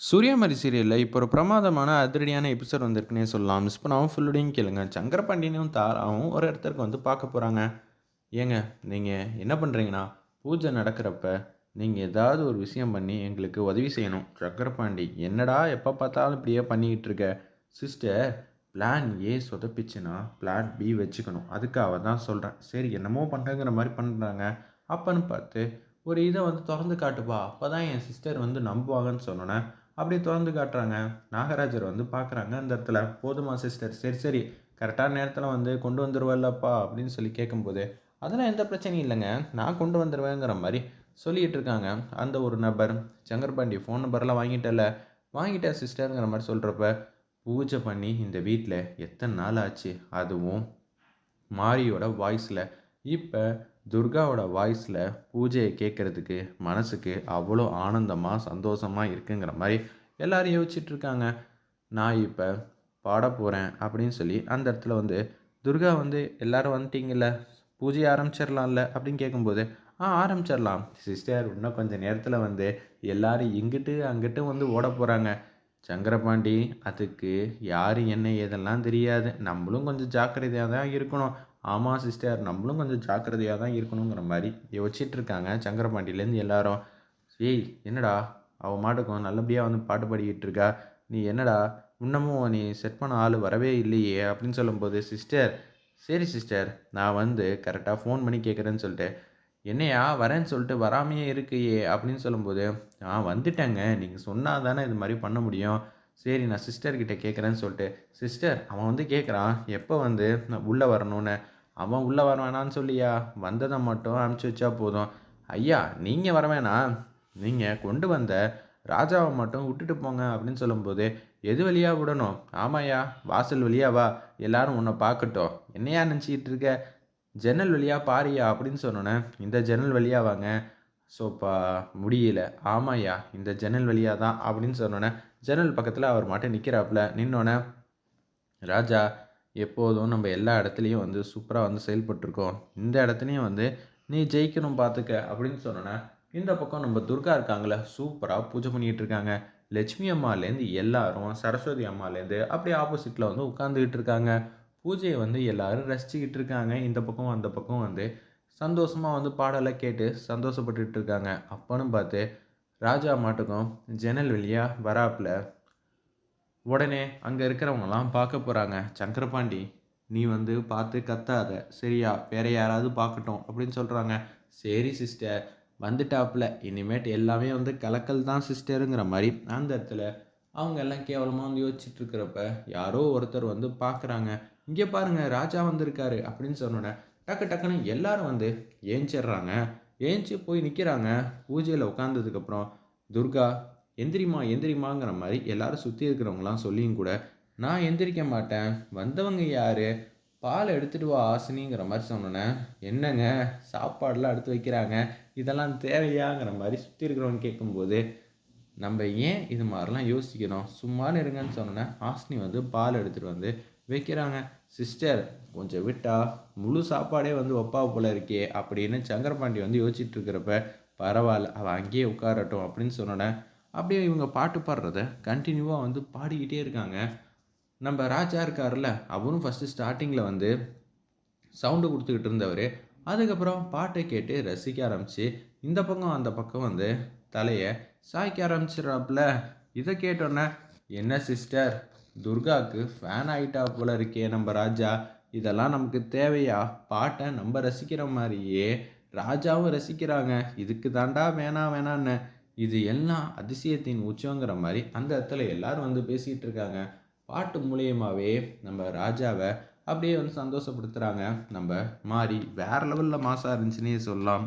சூர்யாமரி சீரியலில் இப்போ ஒரு பிரமாதமான அதிரடியான எபிசோட் வந்திருக்குன்னே சொல்லலாம். மிஸ் பண்ணாமல் ஃபுல்லுடையும் கேளுங்க. சங்கரபாண்டியனும் தாராவும் ஒரு இடத்துக்கு வந்து பார்க்க போகிறாங்க ஏங்க நீங்கள் என்ன பண்ணுறீங்கன்னா பூஜை நடக்கிறப்ப நீங்கள் ஏதாவது ஒரு விஷயம் பண்ணி எங்களுக்கு உதவி செய்யணும். சக்கரபாண்டி என்னடா எப்போ பார்த்தாலும் இப்படியே பண்ணிக்கிட்டு இருக்க? சிஸ்டர் பிளான் ஏ சொதப்பிச்சுன்னா பிளான் பி வச்சுக்கணும். அதுக்காக தான் சொல்கிறேன் சரி என்னமோ பண்ணுறங்கிற மாதிரி பண்ணுறாங்க அப்பன்னு பார்த்து ஒரு இதை வந்து திறந்து காட்டுப்பா அப்போ தான் என் சிஸ்டர் வந்து நம்புவாங்கன்னு சொன்னோன்னே அப்படி திறந்து காட்டுறாங்க. நாகராஜர் வந்து பார்க்குறாங்க அந்த இடத்துல. போதுமா சிஸ்டர்? சரி சரி. கரெக்டான நேரத்தில் வந்து கொண்டு வந்துடுவல்லப்பா அப்படின்னு சொல்லி கேட்கும்போது அதெல்லாம் எந்த பிரச்சனையும் இல்லைங்க. நான் கொண்டு வந்துடுவேங்கிற மாதிரி சொல்லிகிட்டு இருக்காங்க. அந்த ஒரு நபர் சங்கர்பாண்டி ஃபோன் நம்பர்லாம் வாங்கிட்டல வாங்கிட்டேன் சிஸ்டருங்கிற மாதிரி சொல்கிறப்ப பூஜை பண்ணி இந்த வீட்டில் எத்தனை நாள் ஆச்சு? அதுவும் மாரியோட வாய்ஸில் இப்போ துர்காவோட வாய்ஸில் பூஜையை கேட்குறதுக்கு மனசுக்கு அவ்வளோ ஆனந்தமாக சந்தோஷமாக இருக்குங்கிற மாதிரி எல்லோரும் யோசிச்சுட்டு இருக்காங்க. நான் இப்போ பாட போகிறேன் அப்படின்னு சொல்லி அந்த இடத்துல வந்து துர்கா வந்து எல்லோரும் வந்துட்டீங்கல்ல? பூஜை ஆரம்பிச்சிடலாம்ல அப்படின்னு கேட்கும்போது ஆ ஆரம்பிச்சிடலாம் சிஸ்டர் இன்னும் கொஞ்சம் நேரத்தில் வந்து எல்லோரும் இங்கிட்டு அங்கிட்டு வந்து ஓட போகிறாங்க சங்கரபாண்டி அதுக்கு யார் என்ன ஏதெல்லாம் தெரியாது. நம்மளும் கொஞ்சம் ஜாக்கிரதையாக தான் இருக்கணும். ஆமாம் சிஸ்டர் நம்மளும் கொஞ்சம் ஜாக்கிரதையாக தான் இருக்கணுங்கிற மாதிரி யோசிச்சுட்டு இருக்காங்க சங்கரபாண்டியிலேருந்து எல்லாரும் ஏய் என்னடா? அவள் மாட்டுக்கும் நல்லபடியாக வந்து பாட்டு பாடிக்கிட்டு இருக்கா நீ என்னடா? இன்னமும் நீ செட் பண்ண ஆள் வரவே இல்லையே அப்படின்னு சொல்லும்போது சிஸ்டர் சரி சிஸ்டர் நான் வந்து கரெக்டாக ஃபோன் பண்ணி கேட்குறேன்னு சொல்லிட்டு என்னையா? வரேன்னு சொல்லிட்டு வராமையே இருக்கையே அப்படின்னு சொல்லும்போது ஆ வந்துட்டேங்க. நீங்கள் சொன்னால் தானே இது மாதிரி பண்ண முடியும். சரி நான் சிஸ்டர்கிட்ட கேட்குறேன்னு சொல்லிட்டு சிஸ்டர் அவன் வந்து கேட்குறான். எப்போ வந்து நான் உள்ளே வரணும்னு? அவன் உள்ளே வர வேணான்னு சொல்லியா? வந்ததை மட்டும் அனுப்பிச்சி வச்சா போதும். ஐயா நீங்கள் வர வேணாம். நீங்கள் கொண்டு வந்த ராஜாவை மட்டும் விட்டுட்டு போங்க அப்படின்னு சொல்லும்போது எது வழியாக விடணும்? ஆமாயா வாசல் வழியா வா. எல்லாரும் உன்னை பார்க்கட்டும். என்னையா நினச்சிக்கிட்டு இருக்க? ஜன்னல் வழியாக பாரியா? அப்படின்னு சொன்னோன்னே இந்த ஜன்னல் வழியாக வாங்க. ஸோப்பா முடியல. ஆமாய்யா இந்த ஜன்னல் வழியாக தான். அப்படின்னு சொன்னோன்னே ஜன்னல் பக்கத்தில் அவர் மட்டும் நிற்கிறாப்புல நின்னோன்னே ராஜா எப்போதும் நம்ம எல்லா இடத்துலையும் வந்து சூப்பராக வந்து செயல்பட்டுருக்கோம். இந்த இடத்துலையும் வந்து நீ ஜெயிக்கணும் பார்த்துக்க அப்படின்னு சொன்னோன்னா இந்த பக்கம் நம்ம துர்கா இருக்காங்களே சூப்பராக பூஜை பண்ணிகிட்டு இருக்காங்க. லட்சுமி அம்மாலேருந்து எல்லாரும் சரஸ்வதி அம்மாலேருந்து அப்படியே ஆப்போசிட்டில் வந்து உட்காந்துக்கிட்டு இருக்காங்க. பூஜையை வந்து எல்லோரும் ரசிச்சுக்கிட்டு இருக்காங்க. இந்த பக்கம் அந்த பக்கம் வந்து சந்தோஷமாக வந்து பாடலை கேட்டு சந்தோஷப்பட்டுட்டு இருக்காங்க. அப்போன்னு பார்த்து ராஜா மாட்டுக்கும் ஜன்னல் வழியாக வராப்பில் உடனே அங்கே இருக்கிறவங்கலாம் பார்க்க போகிறாங்க சங்கரபாண்டி நீ வந்து பார்த்து கத்தாத. சரியா? வேற யாராவது பார்க்கட்டும். அப்படின்னு சொல்கிறாங்க சரி சிஸ்டர். வந்துட்டாப்புல. இனிமேட்டு எல்லாமே வந்து கலக்கல் தான் சிஸ்டருங்கிற மாதிரி. அந்த இடத்துல அவங்க எல்லாம் கேவலமாக வந்து யோசிச்சுட்டு இருக்கிறப்ப யாரோ ஒருத்தர் வந்து பார்க்குறாங்க. இங்கே பாருங்கள் ராஜா வந்திருக்காரு. அப்படின்னு சொன்னோன்னே டக்கு டக்குன்னு எல்லாரும் வந்து ஏஞ்சிடுறாங்க ஏஞ்சி போய் நிற்கிறாங்க பூஜையில் உட்காந்ததுக்கப்புறம் துர்கா எந்திரிமா எந்திரிமாங்கிற மாதிரி எல்லாரும் சுற்றி இருக்கிறவங்களாம் சொல்லியும் கூட நான் எந்திரிக்க மாட்டேன். வந்தவங்க யார்? பால் எடுத்துகிட்டு வா ஆசினிங்கிற மாதிரி சொன்னேன் என்னங்க? சாப்பாடெலாம் எடுத்து வைக்கிறாங்க. இதெல்லாம் தேவையாங்கிற மாதிரி சுற்றி இருக்கிறவங்க கேட்கும்போது நம்ம ஏன் இது மாதிரிலாம் யோசிக்கணும்? சும்மானு இருங்கன்னு சொன்னேன் ஆசினி வந்து பால் எடுத்துகிட்டு வந்து வைக்கிறாங்க. சிஸ்டர் கொஞ்சம் விட்டா முழு சாப்பாடே வந்து ஒப்பா போல இருக்கே அப்படின்னு சங்கரபாண்டி வந்து யோசிச்சுட்டு இருக்கிறப்ப பரவாயில்ல அவள் அங்கேயே உட்காரட்டும் அப்படின்னு சொன்னோன்னே அப்படியே இவங்க பாட்டு பாடுறத கண்டினியூவாக வந்து பாடிக்கிட்டே இருக்காங்க. நம்ம ராஜா இருக்கார்ல அவரும் ஃபஸ்ட்டு ஸ்டார்டிங்கில் வந்து சவுண்டு கொடுத்துக்கிட்டு இருந்தவர். அதுக்கப்புறம் பாட்டை கேட்டு ரசிக்க ஆரம்பித்து இந்த பக்கம் அந்த பக்கம் வந்து தலையை சாய்க்க ஆரம்பிச்சிடறாப்புல. இதை கேட்டோன்னே என்ன சிஸ்டர் துர்காவுக்கு ஃபேன் ஆகிட்டா போல இருக்கே நம்ம ராஜா. இதெல்லாம் நமக்கு தேவையா? பாட்டை நம்ம ரசிக்கிற மாதிரியே ராஜாவும் ரசிக்கிறாங்க. இதுக்கு தாண்டா வேணாம் வேணான்னு இது எல்லாம் அதிசயத்தின் உச்சங்கிற மாதிரி அந்த இடத்துல எல்லாரும் வந்து பேசிகிட்டு இருக்காங்க. பாட்டு மூலியமாகவே நம்ம ராஜாவை அப்படியே வந்து சந்தோஷப்படுத்துகிறாங்க நம்ம மாறி வேறு லெவலில் மாசாக இருந்துச்சுன்னே சொல்லலாம்.